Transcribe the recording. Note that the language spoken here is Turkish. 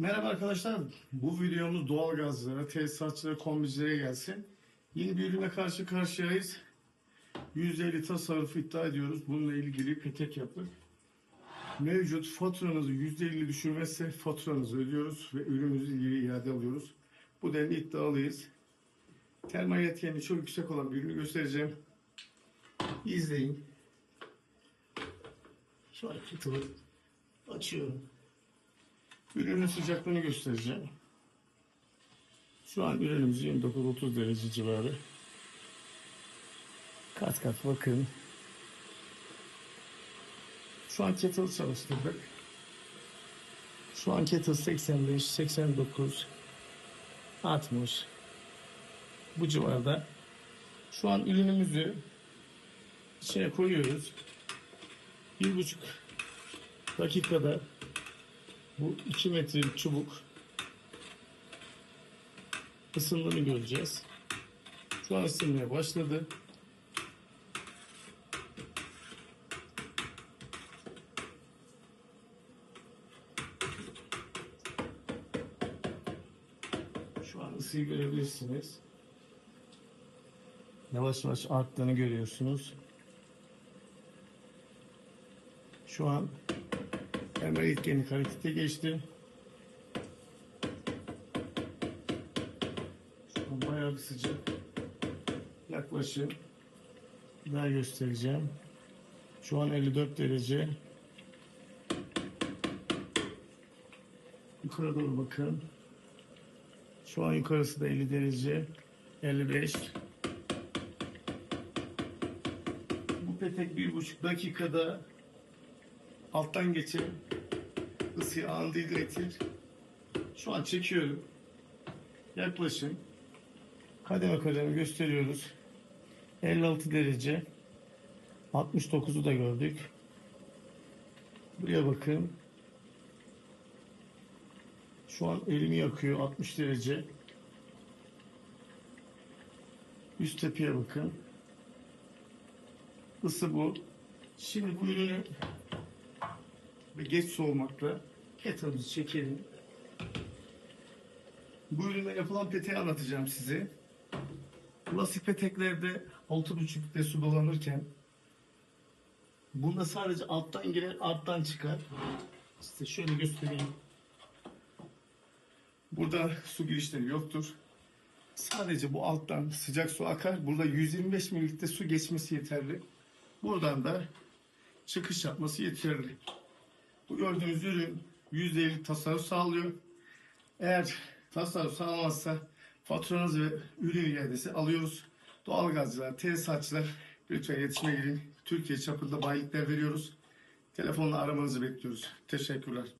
Merhaba arkadaşlar. Bu videomuz doğalgazlara, tesisatçılara, kombicilere gelsin. Yeni bir ürüne karşı karşıyayız. %50 tasarruf iddia ediyoruz. Bununla ilgili petek yaptık. Mevcut faturanızı %50 düşürmezse faturanızı ödüyoruz ve ürünümüzü geri iade alıyoruz. Bu denli iddialıyız. Termal yetkeni çok yüksek olan bir ürünü göstereceğim. İzleyin. An kettle'ı açıyorum. Ürünün sıcaklığını göstereceğim. Şu an ürünümüz 29-30 derece civarı. Kat kat bakın. Şu an kettle çalıştırdık. Şu an kettle 85, 89, 60 bu civarda. Şu an ürünümüzü içine koyuyoruz. Bir buçuk dakikada bu 2 metrelik çubuk ısındığını göreceğiz. Şu an ısınmaya başladı. Şu an ısıyı görebilirsiniz. Yavaş yavaş arttığını görüyorsunuz. Şu an Hemen ilk harekete geçti. Şu bayağı bir sıcak. Yaklaşık. Daha göstereceğim. Şu an 54 derece. Yukarı doğru bakın. Şu an yukarısı da 50 derece. 55. Bu petek bir buçuk dakikada alttan geçip ısıyı anında iletir. Şu an çekiyorum. Yaklaşın. Kademe kademe gösteriyoruz. 56 derece. 69'u da gördük. Buraya bakın. Şu an elimi yakıyor 60 derece. Üst tepeye bakın. Isı bu. Şimdi bu ürünü ve geç soğumakta kettle'ımızı çekelim. Bu ürünle yapılan peteği anlatacağım size. Klasik peteklerde 6,5 litre su dolanırken bunda sadece alttan girer alttan çıkar. Size şöyle göstereyim. Burada su girişleri yoktur. Sadece bu alttan sıcak su akar. Burada 125 mililitre su geçmesi yeterli. Buradan da çıkış yapması yeterli. Bu gördüğünüz ürün %50 tasarruf sağlıyor. Eğer tasarruf sağlamazsa faturanız ve ürün iadesi alıyoruz. Doğalgazcılar, tesisatçılar lütfen iletişime girin. Türkiye çapında bayilikler veriyoruz. Telefonla aramanızı bekliyoruz. Teşekkürler.